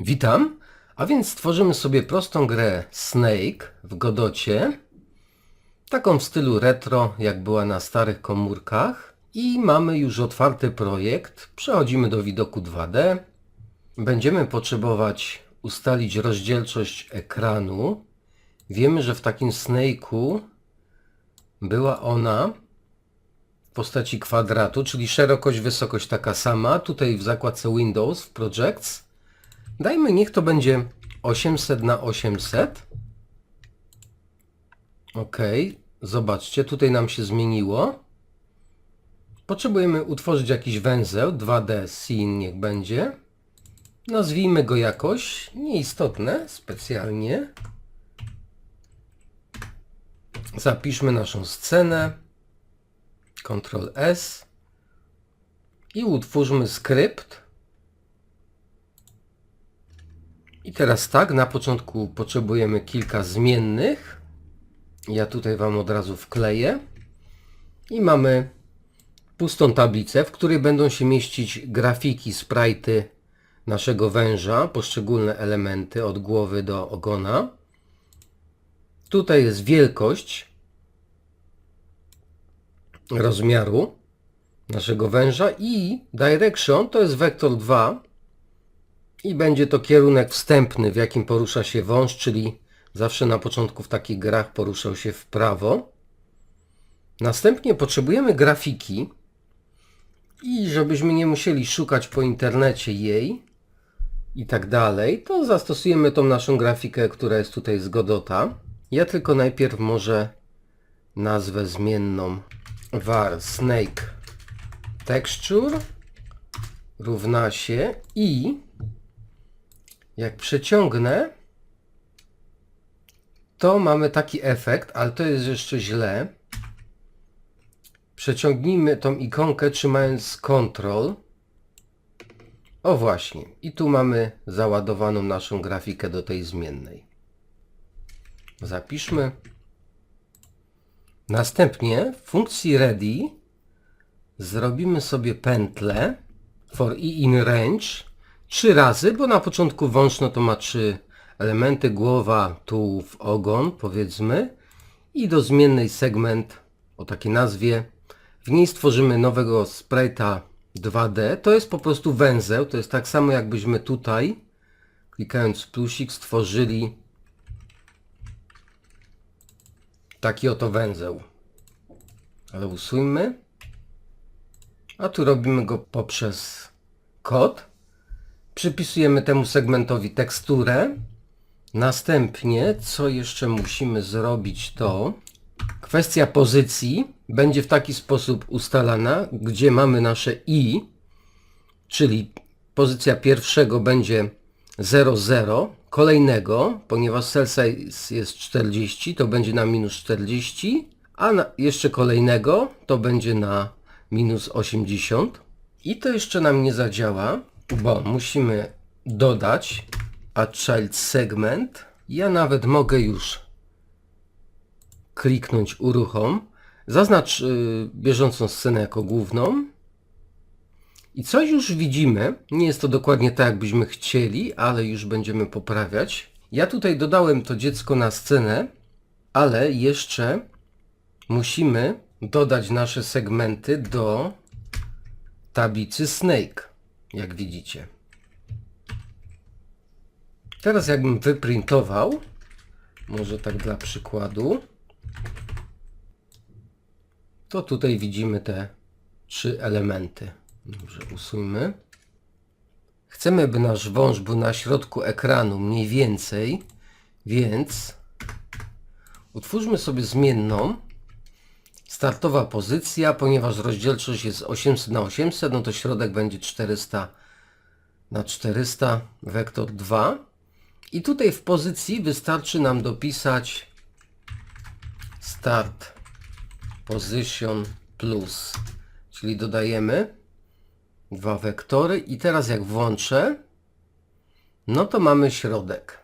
Witam. A więc stworzymy sobie prostą grę Snake w Godocie. Taką w stylu retro, jak była na starych komórkach. I mamy już otwarty projekt. Przechodzimy do widoku 2D. Będziemy potrzebować ustalić rozdzielczość ekranu. Wiemy, że w takim Snake'u była ona w postaci kwadratu, czyli szerokość, wysokość taka sama. Tutaj w zakładce Windows, w Projects. Dajmy, niech to będzie 800 na 800. Ok, zobaczcie, tutaj nam się zmieniło. Potrzebujemy utworzyć jakiś węzeł, 2D scene niech będzie. Nazwijmy go jakoś, nieistotne specjalnie. Zapiszmy naszą scenę. Ctrl S. I utwórzmy skrypt. I teraz tak, na początku potrzebujemy kilka zmiennych. Ja tutaj Wam od razu wkleję. I mamy pustą tablicę, w której będą się mieścić grafiki, sprite'y naszego węża, poszczególne elementy od głowy do ogona. Tutaj jest wielkość rozmiaru naszego węża i direction to jest wektor 2 i będzie to kierunek wstępny, w jakim porusza się wąż, czyli zawsze na początku w takich grach poruszał się w prawo. Następnie potrzebujemy grafiki i żebyśmy nie musieli szukać po internecie jej i tak dalej, to zastosujemy tą naszą grafikę, która jest tutaj z Godota. Ja tylko najpierw może nazwę zmienną var snake texture równa się i jak przeciągnę, to mamy taki efekt, ale to jest jeszcze źle. Przeciągnijmy tą ikonkę trzymając Ctrl. O właśnie. I tu mamy załadowaną naszą grafikę do tej zmiennej. Zapiszmy. Następnie w funkcji ready zrobimy sobie pętlę for i in range trzy razy, bo na początku wąż no to ma trzy elementy, głowa, tułów, ogon powiedzmy i do zmiennej segment o takiej nazwie. W niej stworzymy nowego sprite'a 2D. To jest po prostu węzeł, to jest tak samo jakbyśmy tutaj klikając plusik stworzyli taki oto węzeł. Ale usuńmy. A tu robimy go poprzez kod. Przypisujemy temu segmentowi teksturę. Następnie, co jeszcze musimy zrobić, to kwestia pozycji będzie w taki sposób ustalana, gdzie mamy nasze i, czyli pozycja pierwszego będzie 00, kolejnego, ponieważ cell size jest 40, to będzie na minus 40, a na jeszcze kolejnego to będzie na minus 80. I to jeszcze nam nie zadziała, bo musimy dodać add child segment. Ja nawet mogę już kliknąć uruchom. Zaznacz y, bieżącą scenę jako główną. I coś już widzimy. Nie jest to dokładnie tak, jakbyśmy chcieli, ale już będziemy poprawiać. Ja tutaj dodałem to dziecko na scenę, ale jeszcze musimy dodać nasze segmenty do tablicy Snake, jak widzicie. Teraz jakbym wyprintował, może tak dla przykładu, to tutaj widzimy te trzy elementy. Dobrze, usuńmy. Chcemy, by nasz wąż był na środku ekranu mniej więcej, więc utwórzmy sobie zmienną startowa pozycja, ponieważ rozdzielczość jest 800 na 800, no to środek będzie 400 na 400, wektor 2. I tutaj w pozycji wystarczy nam dopisać start position plus, czyli dodajemy dwa wektory i teraz jak włączę, no to mamy środek.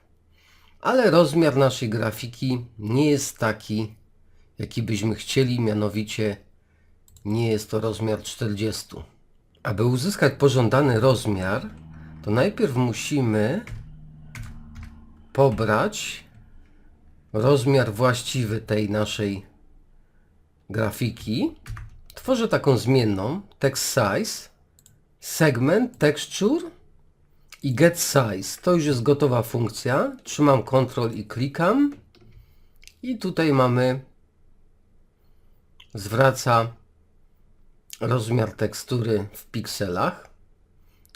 Ale rozmiar naszej grafiki nie jest taki, jaki byśmy chcieli, mianowicie nie jest to rozmiar 40. Aby uzyskać pożądany rozmiar, to najpierw musimy pobrać rozmiar właściwy tej naszej grafiki, tworzę taką zmienną text size, segment texture i get size. To już jest gotowa funkcja. Trzymam Ctrl i klikam. I tutaj mamy zwraca rozmiar tekstury w pikselach.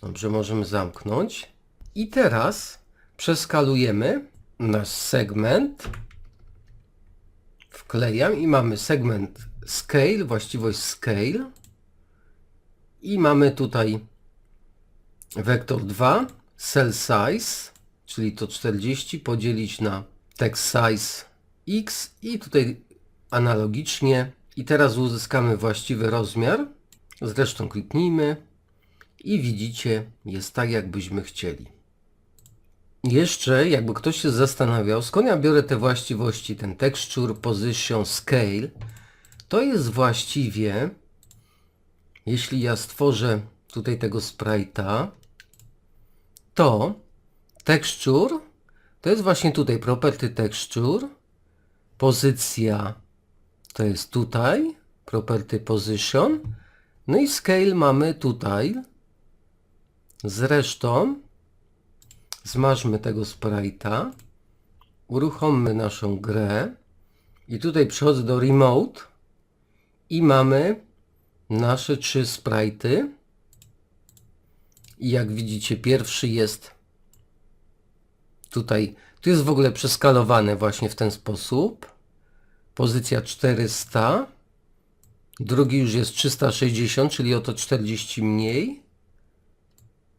Dobrze, możemy zamknąć. I teraz przeskalujemy nasz segment. Wklejam i mamy segment scale, właściwość scale. I mamy tutaj wektor 2, cell size, czyli to 40 podzielić na text size x i tutaj analogicznie. I teraz uzyskamy właściwy rozmiar. Zresztą kliknijmy i widzicie, jest tak jakbyśmy chcieli. Jeszcze, jakby ktoś się zastanawiał, skąd ja biorę te właściwości, ten texture, position, scale, to jest właściwie, jeśli ja stworzę tutaj tego sprite'a, to texture, to jest właśnie tutaj property texture, pozycja to jest tutaj, property position, no i scale mamy tutaj. Zresztą zmarzmy tego sprite'a, uruchommy naszą grę i tutaj przechodzę do remote i mamy nasze trzy sprite'y. I jak widzicie, pierwszy jest tutaj, tu jest w ogóle przeskalowane właśnie w ten sposób. Pozycja 400. Drugi już jest 360, czyli oto 40 mniej.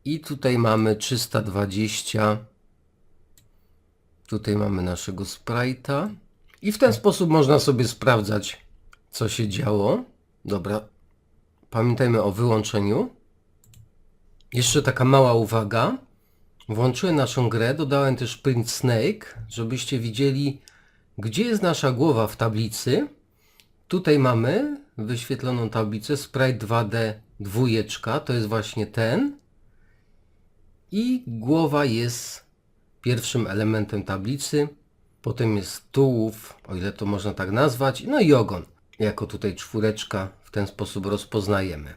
I tutaj mamy 320. Tutaj mamy naszego sprite'a. I w ten sposób można sobie sprawdzać, co się działo. Dobra. Pamiętajmy o wyłączeniu. Jeszcze taka mała uwaga. Włączyłem naszą grę, dodałem też print snake, żebyście widzieli, gdzie jest nasza głowa w tablicy. Tutaj mamy wyświetloną tablicę Sprite 2D dwójeczka, to jest właśnie ten. I głowa jest pierwszym elementem tablicy. Potem jest tułów, o ile to można tak nazwać. No i ogon, jako tutaj czwóreczka w ten sposób rozpoznajemy.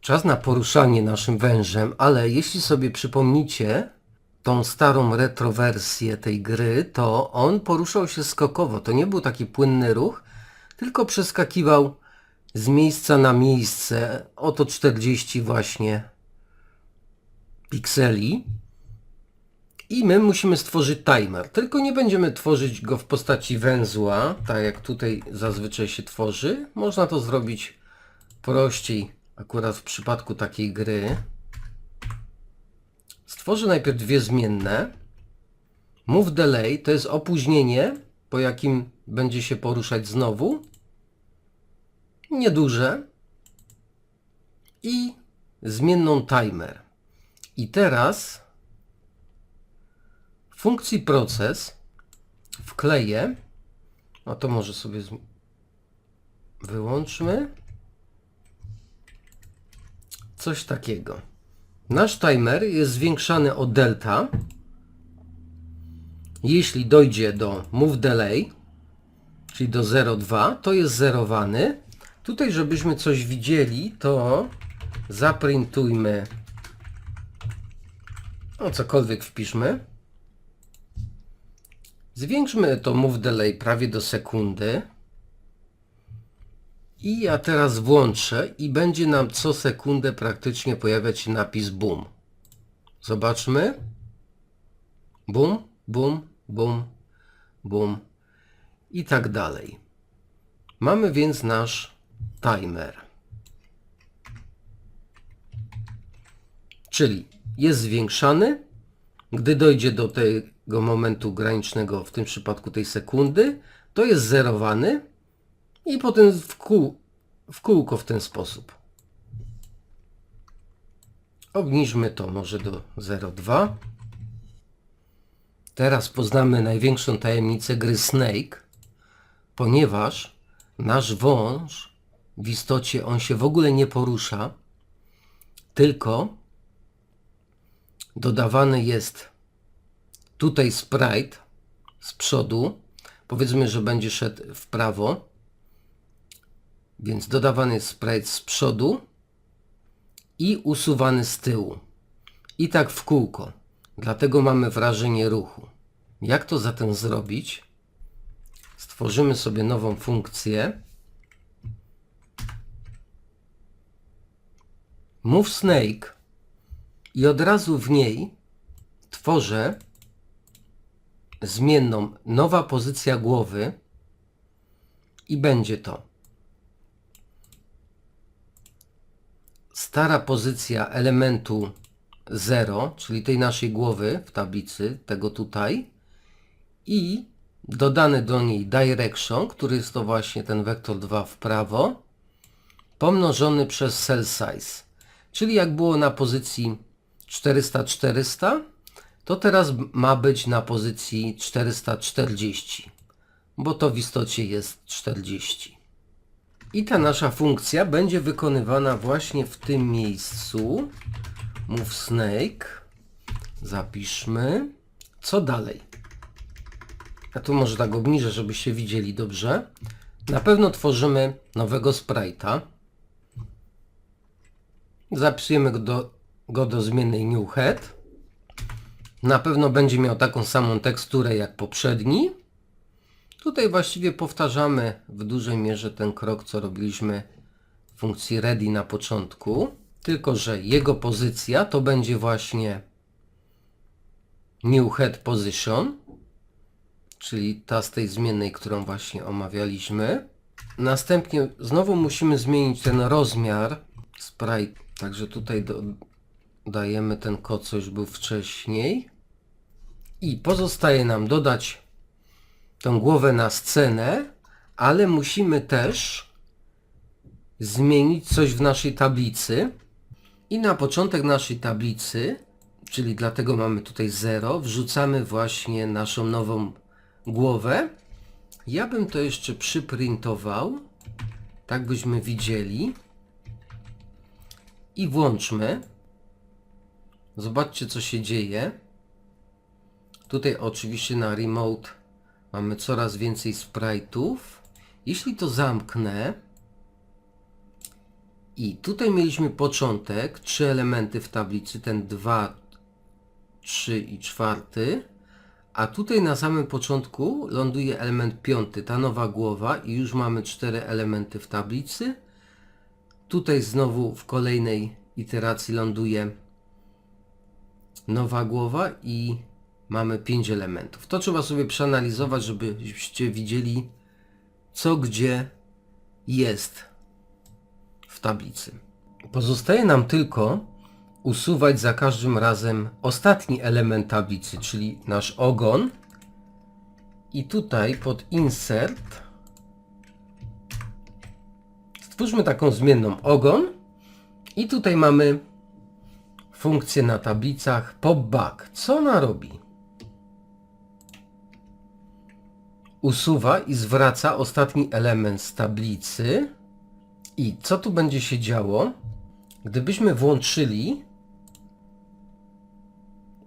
Czas na poruszanie naszym wężem, ale jeśli sobie przypomnicie tą starą retrowersję tej gry, to on poruszał się skokowo. To nie był taki płynny ruch, tylko przeskakiwał z miejsca na miejsce. Oto 40 właśnie pikseli. I my musimy stworzyć timer. Tylko nie będziemy tworzyć go w postaci węzła, tak jak tutaj zazwyczaj się tworzy. Można to zrobić prościej, akurat w przypadku takiej gry. Stworzę najpierw dwie zmienne. Move delay to jest opóźnienie, po jakim będzie się poruszać znowu. Nieduże. I zmienną timer. I teraz w funkcji proces wkleję, a to może sobie wyłączmy, coś takiego. Nasz timer jest zwiększany o delta. Jeśli dojdzie do move delay, czyli do 0,2, to jest zerowany. Tutaj, żebyśmy coś widzieli, to zaprintujmy no cokolwiek wpiszmy. Zwiększmy to move delay prawie do sekundy. I ja teraz włączę i będzie nam co sekundę praktycznie pojawiać się napis boom. Zobaczmy. Boom, boom, boom, boom i tak dalej. Mamy więc nasz timer. Czyli jest zwiększany, gdy dojdzie do tego momentu granicznego, w tym przypadku tej sekundy, to jest zerowany i potem w, kół, w kółko w ten sposób. Obniżmy to może do 0,2. Teraz poznamy największą tajemnicę gry Snake, ponieważ nasz wąż w istocie on się w ogóle nie porusza, tylko dodawany jest tutaj sprite z przodu. Powiedzmy, że będzie szedł w prawo. Więc dodawany jest sprite z przodu i usuwany z tyłu. I tak w kółko. Dlatego mamy wrażenie ruchu. Jak to zatem zrobić? Stworzymy sobie nową funkcję. Move Snake i od razu w niej tworzę zmienną nowa pozycja głowy i będzie to stara pozycja elementu 0, czyli tej naszej głowy w tablicy, tego tutaj i dodany do niej direction, który jest to właśnie ten wektor 2 w prawo, pomnożony przez cell size. Czyli jak było na pozycji 400-400, to teraz ma być na pozycji 440, bo to w istocie jest 40. I ta nasza funkcja będzie wykonywana właśnie w tym miejscu. Move snake. Zapiszmy. Co dalej? Ja tu może tak obniżę, żebyście widzieli dobrze. Na pewno tworzymy nowego sprite'a. Zapisujemy go do, go do zmiennej new head. Na pewno będzie miał taką samą teksturę jak poprzedni. Tutaj właściwie powtarzamy w dużej mierze ten krok, co robiliśmy w funkcji ready na początku. Tylko, że jego pozycja to będzie właśnie new head position, czyli ta z tej zmiennej, którą właśnie omawialiśmy. Następnie znowu musimy zmienić ten rozmiar sprite, także tutaj do, dajemy ten kod, co już był wcześniej. I pozostaje nam dodać tą głowę na scenę, ale musimy też zmienić coś w naszej tablicy. I na początek naszej tablicy, czyli dlatego mamy tutaj 0, wrzucamy właśnie naszą nową głowę. Ja bym to jeszcze przyprintował, tak byśmy widzieli. I włączmy. Zobaczcie co się dzieje. Tutaj oczywiście na remote mamy coraz więcej sprite'ów. Jeśli to zamknę i tutaj mieliśmy początek, trzy elementy w tablicy, ten 2, 3 i 4, a tutaj na samym początku ląduje element piąty, ta nowa głowa i już mamy cztery elementy w tablicy. Tutaj znowu w kolejnej iteracji ląduje nowa głowa i mamy 5 elementów. To trzeba sobie przeanalizować, żebyście widzieli co gdzie jest w tablicy. Pozostaje nam tylko usuwać za każdym razem ostatni element tablicy, czyli nasz ogon. I tutaj pod insert stwórzmy taką zmienną ogon i tutaj mamy funkcję na tablicach pop back. Co ona robi? Usuwa i zwraca ostatni element z tablicy. I co tu będzie się działo? Gdybyśmy włączyli,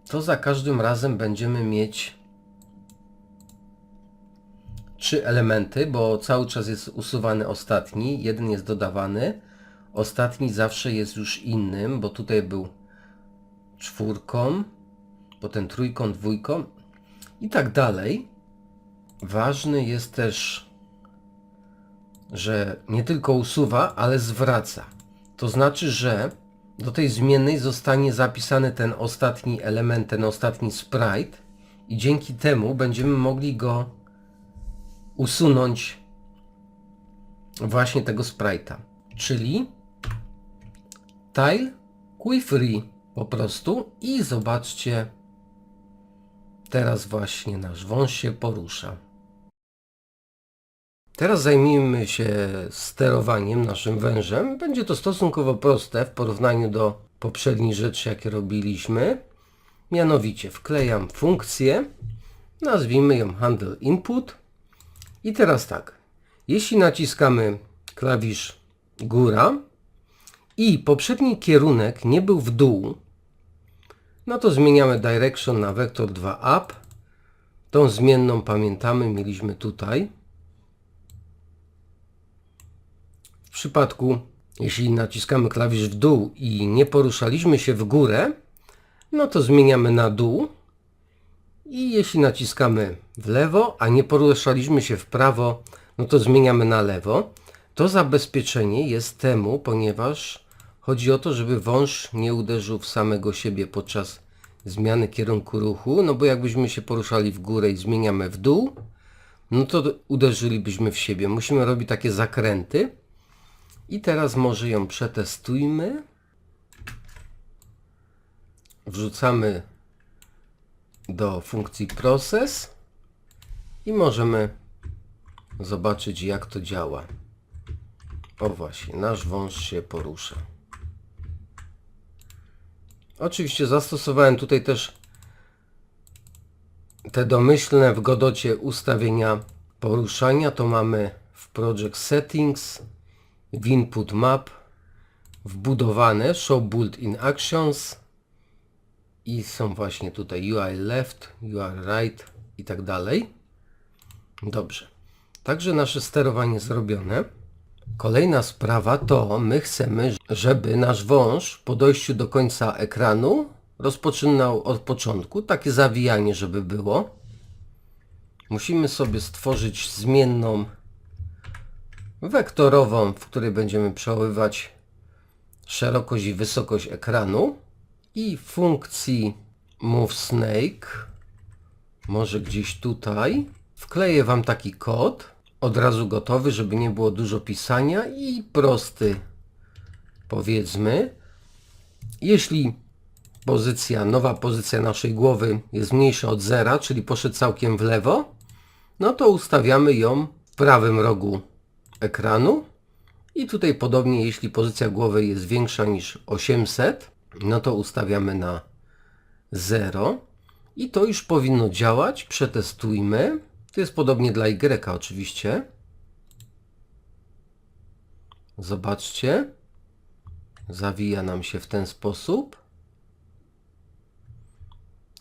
to za każdym razem będziemy mieć trzy elementy, bo cały czas jest usuwany ostatni, jeden jest dodawany, ostatni zawsze jest już innym, bo tutaj był czwórką, potem trójką, dwójką i tak dalej. Ważny jest też, że nie tylko usuwa, ale zwraca. To znaczy, że do tej zmiennej zostanie zapisany ten ostatni element, ten ostatni sprite i dzięki temu będziemy mogli go usunąć właśnie tego sprite'a. Czyli tile free po prostu i zobaczcie teraz właśnie nasz wąż się porusza. Teraz zajmijmy się sterowaniem naszym wężem. Będzie to stosunkowo proste w porównaniu do poprzednich rzeczy, jakie robiliśmy. Mianowicie wklejam funkcję, nazwijmy ją handle input. I teraz tak, jeśli naciskamy klawisz góra i poprzedni kierunek nie był w dół, No to zmieniamy direction na vector 2 up. Tą zmienną pamiętamy, mieliśmy tutaj. W przypadku, jeśli naciskamy klawisz w dół i nie poruszaliśmy się w górę, no to zmieniamy na dół. I jeśli naciskamy w lewo, a nie poruszaliśmy się w prawo, no to zmieniamy na lewo. To zabezpieczenie jest temu, ponieważ chodzi o to, żeby wąż nie uderzył w samego siebie podczas zmiany kierunku ruchu, no bo jakbyśmy się poruszali w górę i zmieniamy w dół, no to uderzylibyśmy w siebie. Musimy robić takie zakręty. I teraz może ją przetestujmy. Wrzucamy do funkcji process i możemy zobaczyć jak to działa. O właśnie, nasz wąż się porusza. Oczywiście zastosowałem tutaj też te domyślne w Godocie ustawienia poruszania. To mamy w Project Settings, w Input Map, wbudowane Show Build in Actions i są właśnie tutaj UI left, UI right i tak dalej. Dobrze. Także nasze sterowanie zrobione. Kolejna sprawa to my chcemy, żeby nasz wąż po dojściu do końca ekranu rozpoczynał od początku. Takie zawijanie, żeby było. Musimy sobie stworzyć zmienną wektorową, w której będziemy przechowywać szerokość i wysokość ekranu i funkcji move snake. Może gdzieś tutaj. Wkleję Wam taki kod od razu gotowy, żeby nie było dużo pisania i prosty powiedzmy. Jeśli pozycja, nowa pozycja naszej głowy jest mniejsza od zera, czyli poszedł całkiem w lewo no to ustawiamy ją w prawym rogu ekranu i tutaj podobnie jeśli pozycja głowy jest większa niż 800 no to ustawiamy na 0 i to już powinno działać. Przetestujmy. To jest podobnie dla Y oczywiście. Zobaczcie. Zawija nam się w ten sposób.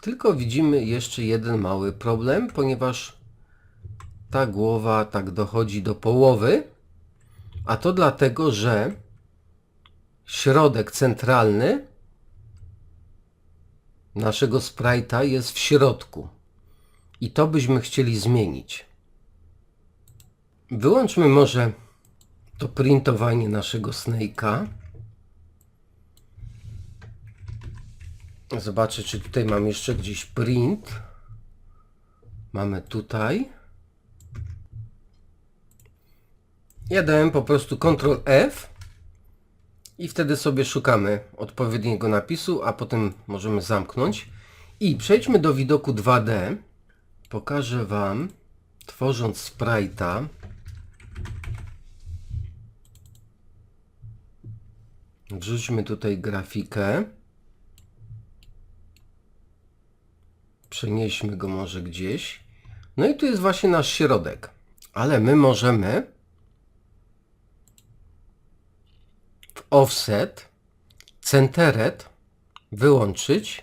Tylko widzimy jeszcze jeden mały problem, ponieważ ta głowa tak dochodzi do połowy, a to dlatego, że środek centralny naszego sprite'a jest w środku. I to byśmy chcieli zmienić. Wyłączmy może to printowanie naszego snake'a. Zobaczę, czy tutaj mam jeszcze gdzieś print. Mamy tutaj. Ja dałem po prostu Ctrl F i wtedy sobie szukamy odpowiedniego napisu, a potem możemy zamknąć. I przejdźmy do widoku 2D. Pokażę Wam, tworząc sprite'a, wrzućmy tutaj grafikę. Przenieśmy go może gdzieś. No i tu jest właśnie nasz środek. Ale my możemy offset, centeret wyłączyć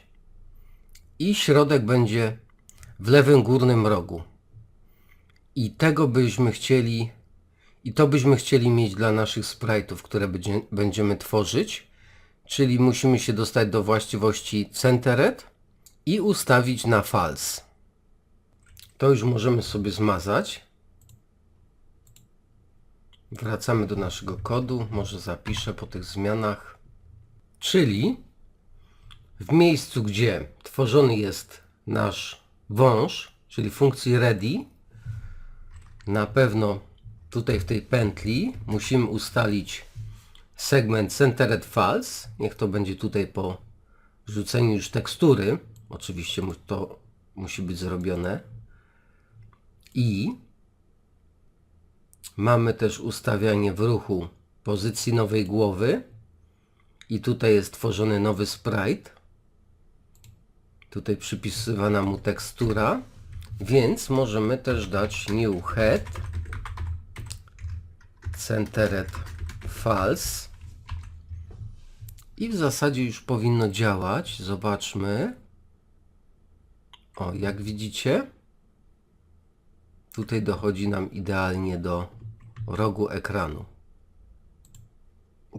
i środek będzie w lewym górnym rogu. I tego byśmy chcieli i to byśmy chcieli mieć dla naszych sprite'ów, które będzie, będziemy tworzyć. Czyli musimy się dostać do właściwości centered i ustawić na false. To już możemy sobie zmazać. Wracamy do naszego kodu, może zapiszę po tych zmianach. Czyli w miejscu, gdzie tworzony jest nasz wąż, czyli funkcji ready, na pewno tutaj w tej pętli musimy ustalić segment centered false. Niech to będzie tutaj po rzuceniu już tekstury. Oczywiście to musi być zrobione. I Mamy też ustawianie w ruchu pozycji nowej głowy. I tutaj jest tworzony nowy sprite. Tutaj przypisywana mu tekstura. Więc możemy też dać new head centered false I w zasadzie już powinno działać. Zobaczmy. O, jak widzicie, tutaj dochodzi nam idealnie do rogu ekranu.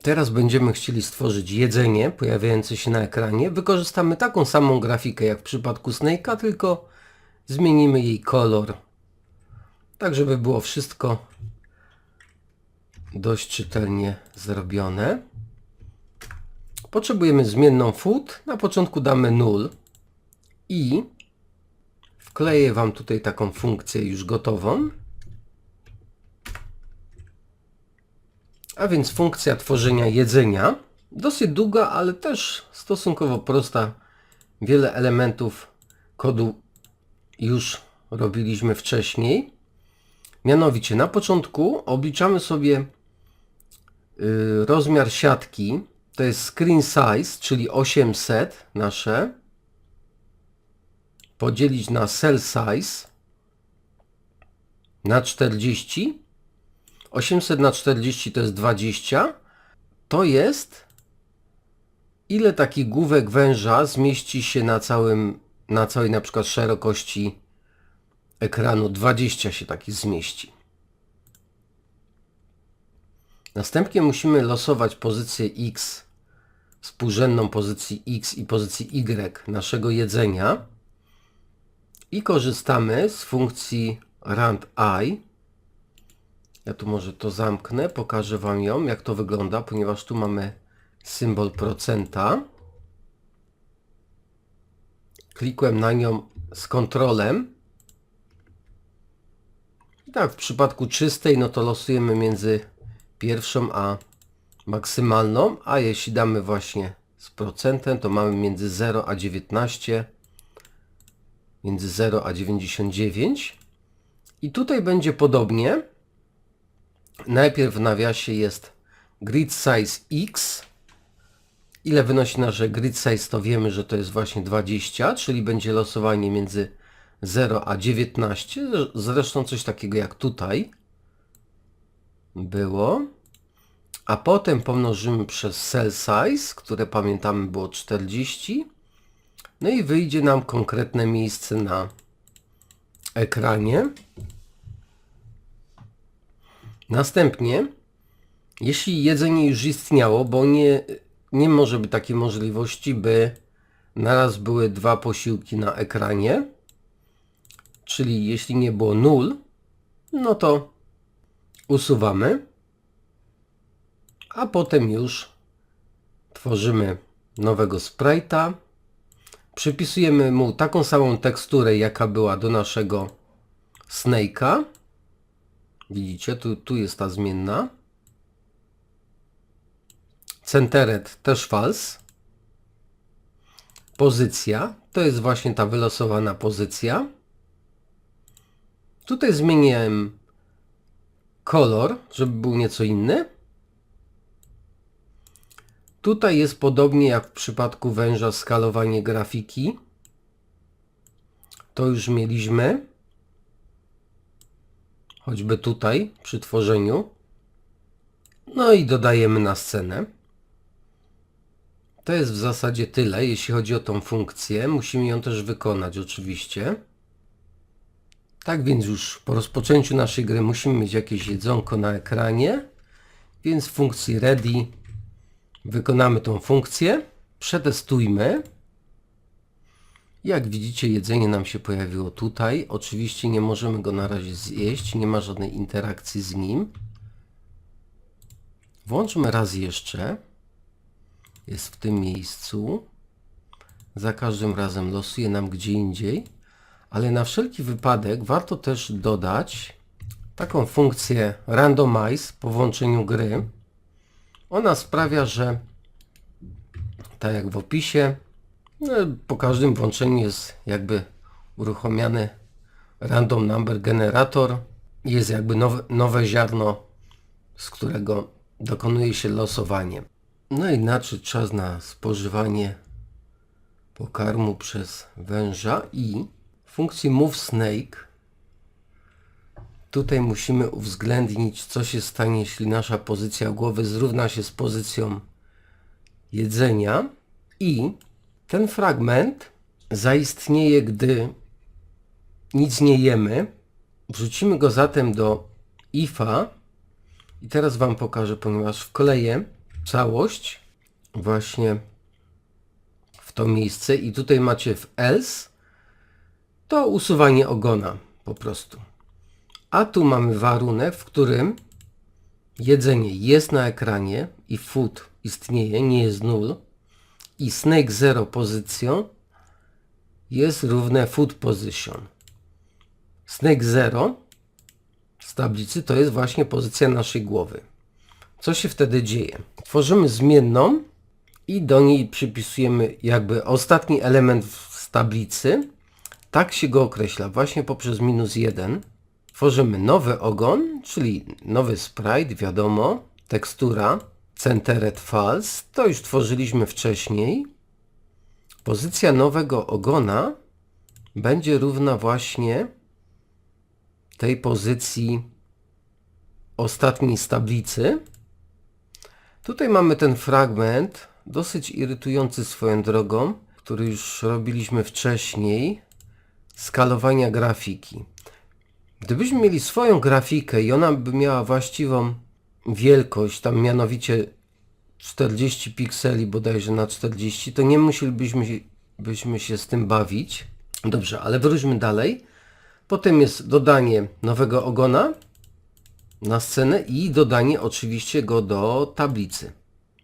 Teraz będziemy chcieli stworzyć jedzenie pojawiające się na ekranie. Wykorzystamy taką samą grafikę jak w przypadku Snake'a, tylko zmienimy jej kolor. Tak, żeby było wszystko dość czytelnie zrobione. Potrzebujemy zmienną food. Na początku damy null i wkleję Wam tutaj taką funkcję już gotową. A więc funkcja tworzenia jedzenia. Dosyć długa, ale też stosunkowo prosta. Wiele elementów kodu już robiliśmy wcześniej. Mianowicie na początku obliczamy sobie y, rozmiar siatki. To jest screen size, czyli 800 nasze. Podzielić na cell size na 40 800 na 40 to jest 20. To jest ile taki główek węża zmieści się na całym, na całej na przykład szerokości ekranu. 20 się taki zmieści. Następnie musimy losować pozycję X, współrzędną pozycji X i pozycji Y naszego jedzenia i korzystamy z funkcji rand i ja tu może to zamknę, pokażę Wam ją, jak to wygląda, ponieważ tu mamy symbol procenta. Klikłem na nią z kontrolem. I tak, w przypadku czystej, no to losujemy między pierwszą a maksymalną, a jeśli damy właśnie z procentem, to mamy między 0 a 19, między 0 a 99. I tutaj będzie podobnie. Najpierw w nawiasie jest grid size x. Ile wynosi nasze grid size, to wiemy, że to jest właśnie 20, czyli będzie losowanie między 0 a 19. Zresztą coś takiego jak tutaj było. A potem pomnożymy przez cell size, które pamiętamy było 40. No i wyjdzie nam konkretne miejsce na ekranie. Następnie, jeśli jedzenie już istniało, bo nie, nie może być takiej możliwości, by naraz były dwa posiłki na ekranie, czyli jeśli nie było nul, no to usuwamy, a potem już tworzymy nowego sprite'a, przypisujemy mu taką samą teksturę, jaka była do naszego snake'a, Widzicie, tu, tu jest ta zmienna. Centeret też false. Pozycja, to jest właśnie ta wylosowana pozycja. Tutaj zmieniłem kolor, żeby był nieco inny. Tutaj jest podobnie jak w przypadku węża skalowanie grafiki. To już mieliśmy choćby tutaj przy tworzeniu. No i dodajemy na scenę. To jest w zasadzie tyle, jeśli chodzi o tą funkcję. Musimy ją też wykonać oczywiście. Tak więc już po rozpoczęciu naszej gry musimy mieć jakieś jedzonko na ekranie. Więc w funkcji ready wykonamy tą funkcję. Przetestujmy. Jak widzicie jedzenie nam się pojawiło tutaj. Oczywiście nie możemy go na razie zjeść, nie ma żadnej interakcji z nim. Włączmy raz jeszcze. Jest w tym miejscu. Za każdym razem losuje nam gdzie indziej. Ale na wszelki wypadek warto też dodać taką funkcję randomize po włączeniu gry. Ona sprawia, że tak jak w opisie no, po każdym włączeniu jest jakby uruchomiony random number generator. Jest jakby nowe, nowe ziarno, z którego dokonuje się losowanie. No i nadszedł czas na spożywanie pokarmu przez węża i funkcji move snake tutaj musimy uwzględnić co się stanie jeśli nasza pozycja głowy zrówna się z pozycją jedzenia i ten fragment zaistnieje, gdy nic nie jemy. Wrzucimy go zatem do ifa i teraz Wam pokażę, ponieważ wkleję całość właśnie w to miejsce i tutaj macie w else to usuwanie ogona po prostu. A tu mamy warunek, w którym jedzenie jest na ekranie i food istnieje, nie jest null i snake 0 pozycją jest równe food position. Snake 0 z tablicy to jest właśnie pozycja naszej głowy. Co się wtedy dzieje? Tworzymy zmienną i do niej przypisujemy jakby ostatni element z tablicy. Tak się go określa właśnie poprzez minus 1. Tworzymy nowy ogon, czyli nowy sprite, wiadomo, tekstura, centered false, to już tworzyliśmy wcześniej. Pozycja nowego ogona będzie równa właśnie tej pozycji ostatniej z tablicy. Tutaj mamy ten fragment, dosyć irytujący swoją drogą, który już robiliśmy wcześniej, skalowania grafiki. Gdybyśmy mieli swoją grafikę i ona by miała właściwą wielkość, tam mianowicie 40 pikseli bodajże na 40, to nie musielibyśmy byśmy się z tym bawić. Dobrze, ale wróćmy dalej. Potem jest dodanie nowego ogona na scenę i dodanie oczywiście go do tablicy.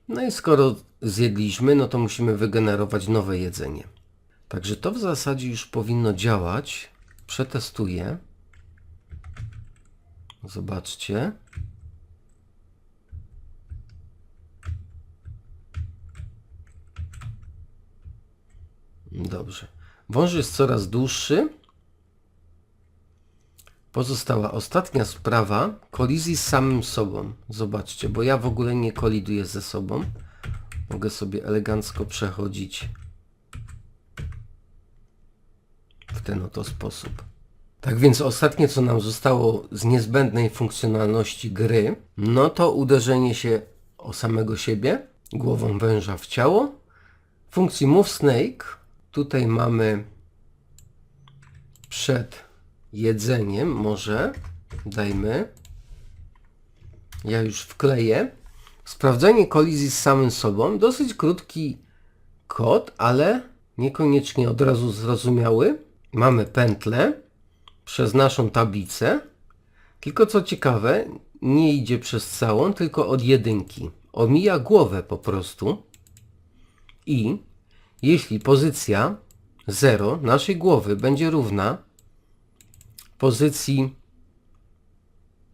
No i skoro zjedliśmy, no to musimy wygenerować nowe jedzenie. Także to w zasadzie już powinno działać. Przetestuję. Zobaczcie. Dobrze. Wąż jest coraz dłuższy. Pozostała ostatnia sprawa kolizji z samym sobą. Zobaczcie, bo ja w ogóle nie koliduję ze sobą. Mogę sobie elegancko przechodzić w ten oto sposób. Tak więc ostatnie co nam zostało z niezbędnej funkcjonalności gry, no to uderzenie się o samego siebie głową węża w ciało. Funkcji Move Snake tutaj mamy przed jedzeniem może dajmy. Ja już wkleję. Sprawdzenie kolizji z samym sobą. Dosyć krótki kod ale niekoniecznie od razu zrozumiały. Mamy pętlę przez naszą tablicę. Tylko co ciekawe nie idzie przez całą tylko od jedynki. Omija głowę po prostu i jeśli pozycja 0 naszej głowy będzie równa pozycji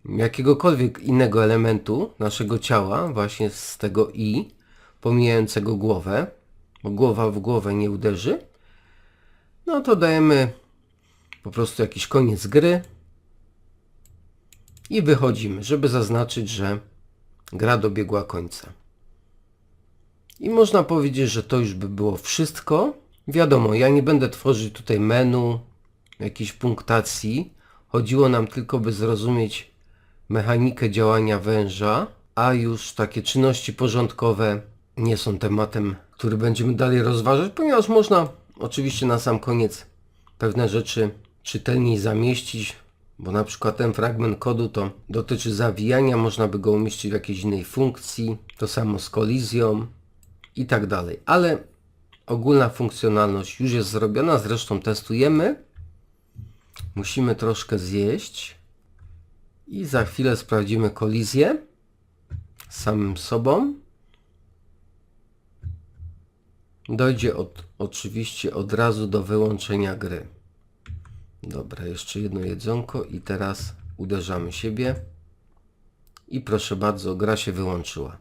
jakiegokolwiek innego elementu naszego ciała, właśnie z tego i, pomijającego głowę, bo głowa w głowę nie uderzy, no to dajemy po prostu jakiś koniec gry i wychodzimy, żeby zaznaczyć, że gra dobiegła końca. I można powiedzieć, że to już by było wszystko. Wiadomo, ja nie będę tworzyć tutaj menu, jakiejś punktacji. Chodziło nam tylko, by zrozumieć mechanikę działania węża, a już takie czynności porządkowe nie są tematem, który będziemy dalej rozważać, ponieważ można oczywiście na sam koniec pewne rzeczy czytelniej zamieścić, bo na przykład ten fragment kodu to dotyczy zawijania, można by go umieścić w jakiejś innej funkcji, to samo z kolizją i tak dalej. Ale ogólna funkcjonalność już jest zrobiona, zresztą testujemy. Musimy troszkę zjeść i za chwilę sprawdzimy kolizję z samym sobą. Dojdzie od, oczywiście od razu do wyłączenia gry. Dobra, jeszcze jedno jedzonko i teraz uderzamy siebie. I proszę bardzo, gra się wyłączyła.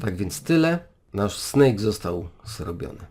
Tak więc tyle. Nasz snake został zrobiony.